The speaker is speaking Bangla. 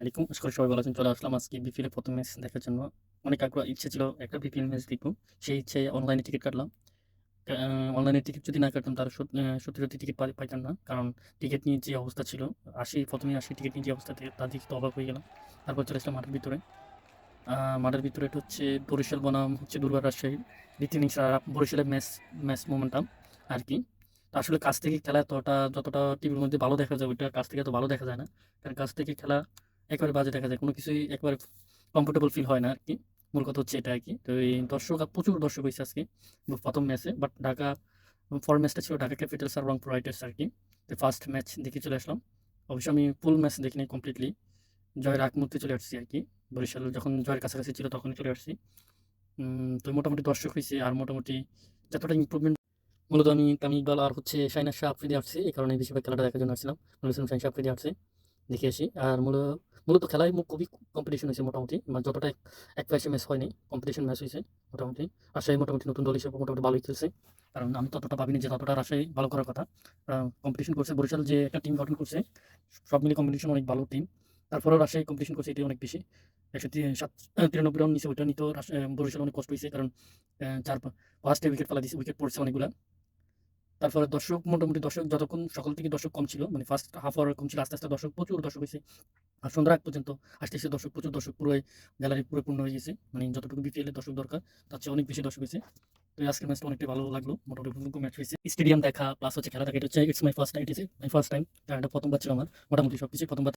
আলাইকুম, আশা করি সবাই ভালো আছেন। চলে আসলাম আজকে বিপিএল প্রথম ম্যাচ দেখার জন্য। অনেক আগ্রহ, ইচ্ছে ছিল একটা বিপিএল ম্যাচ দেখব। সেই ইচ্ছে অনলাইনে টিকিট কাটলাম। অনলাইনে টিকিট যদি না কাটতাম তার সত্যি সত্যি টিকিট পাইতাম না। কারণ টিকিট নিয়ে যে অবস্থা ছিল আসি প্রথমে আসি টিকিট নিয়ে যে অবস্থা থেকে তা দেখে তো অবাক হয়ে গেলাম। তারপর চলে আসলাম মাঠের ভিতরে। মাঠের ভিতরে এটা হচ্ছে বরিশাল বনাম, হচ্ছে দুর্বার রাজশাহী। রীতিনি বরিশালের ম্যাচ ম্যাচ মোমেন্টাম আর কি। আসলে কাছ থেকে খেলা এতটা, যতটা টিভির মধ্যে ভালো দেখা যায় ওইটা কাছ থেকে তো ভালো দেখা যায় না। কারণ কাছ থেকে খেলা একবারে বাজে দেখা যায়, কোনো কিছুই একবারে কমফোর্টেবল ফিল হয় না আর কি মূল কথা হচ্ছে এটা আর কি তো এই দর্শক, প্রচুর দর্শক হয়েছে আজকে প্রথম ম্যাচে বাট ঢাকা ফর ম্যাচটা ছিল ঢাকা ক্যাপিটালস আর রংপুর রাইটার্স আর কি তো ফার্স্ট ম্যাচ দেখে চলে আসলাম। অবশ্য আমি ফুল ম্যাচ দেখিনি কমপ্লিটলি জয়ের আগ মুহূর্তে চলে আসছি আর কি বরিশাল যখন জয়ের কাছাকাছি ছিল তখনই চলে আসছি। তো মোটামুটি দর্শক হয়েছে আর মোটামুটি যতটা ইমপ্রুভমেন্ট মূলত আমি তামিম ইকবাল আর হচ্ছে শাইনা শাহ আফ্রিদি আসছে, এই কারণে বেশিরভাগ খেলাটা দেখার জন্য আসছিলাম। বলেছিলাম শাহ আফ্রিদি আসছে, দেখে আসি। আর মূল, মূলত খেলায় খুবই কম্পিটিশন হয়েছে মোটামুটি মানে যতটা এক- পাশে ম্যাচ হয়নি কম্পিটিশন ম্যাচ হয়েছে মোটামুটি। রাজশাহী মোটামুটি নতুন দল হিসেবে মোটামুটি ভালোই খেলছে, কারণ আমি ততটা ভাবিনি যে ততটা রাজশাহী ভালো করার কথা। কম্পিটিশন করছে, বরিশাল যে একটা টিম গঠন করছে, সব মিলে কম্পিটিশন অনেক ভালো টিম তারপরেও রাজশাহী কম্পিটিশন করছে এটি অনেক বেশি। একশো সাত তিরানব্বই রান নিচে ওইটা নিতেও বরিশাল অনেক কষ্ট হয়েছে, কারণ চার ফার্স্টে উইকেট ফেলা দিয়েছে উইকেট পড়ছে অনেকগুলা। তারপরে দর্শক, মোটামুটি দর্শক যতক্ষণ সকাল থেকে দর্শক কম ছিল মানে ফার্স্ট হাফ আওয়ার কম ছিল, আস্তে আস্তে দর্শক প্রচুর দর্শক হয়েছে। আর সন্ধ্যা আগ পর্যন্ত আসতে আসতে দর্শক প্রচুর, দর্শক পুরো গ্যালারি পুরো পূর্ণ হয়ে গেছে মানে যতটুকু বিপিএল দর্শক দরকার, তার চেয়ে অনেক বেশি দর্শক হয়েছে। তো আজকের ম্যাচটা অনেকটা ভালো লাগল, মোটামুটি উপভোগ্য ম্যাচ হয়েছে। স্টেডিয়াম দেখা প্লাস হচ্ছে খেলা দেখা এটা হচ্ছে it's my first time it my first time প্রথমবার ছিল আমার, মোটামুটি সব কিছু প্রথমবার